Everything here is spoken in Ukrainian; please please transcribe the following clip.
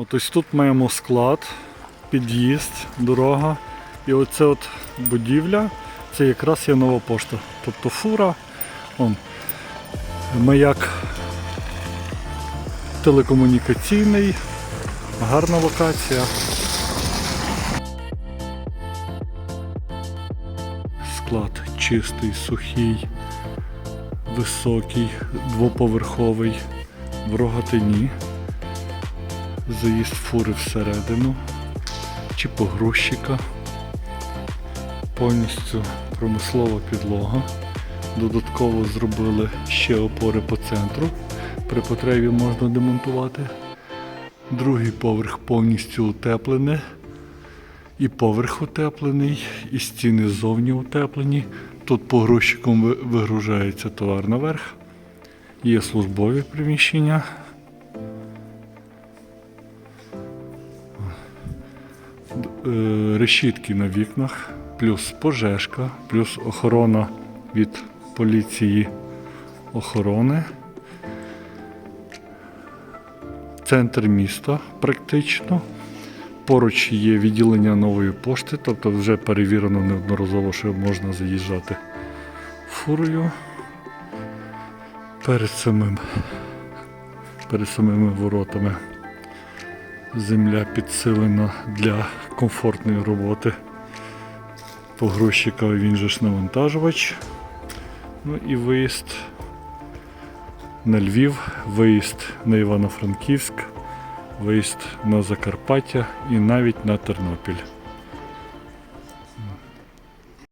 От ось тут маємо склад, під'їзд, дорога. І оце от будівля, це якраз є нова пошта. Тобто фура, он, маяк телекомунікаційний, гарна локація. Склад чистий, сухий, високий, двоповерховий, в рогатині. Заїзд фури всередину чи погрузчика. Повністю промислова підлога. Додатково зробили ще опори по центру. При потребі можна демонтувати. Другий поверх повністю утеплений. І поверх утеплений, і стіни ззовні утеплені. Тут погрузчиком ви- вигружається товар наверх. Є службові приміщення. Решітки на вікнах, плюс пожежка, плюс охорона від поліції охорони. Центр міста практично. Поруч є відділення нової пошти, тобто вже перевірено неодноразово, що можна заїжджати фурою. Перед самим, перед самими воротами земля підсилена для комфортної роботи погрузчика, він же ж навантажувач. Ну і виїзд на Львів, виїзд на Івано-Франківськ, виїзд на Закарпаття і навіть на Тернопіль.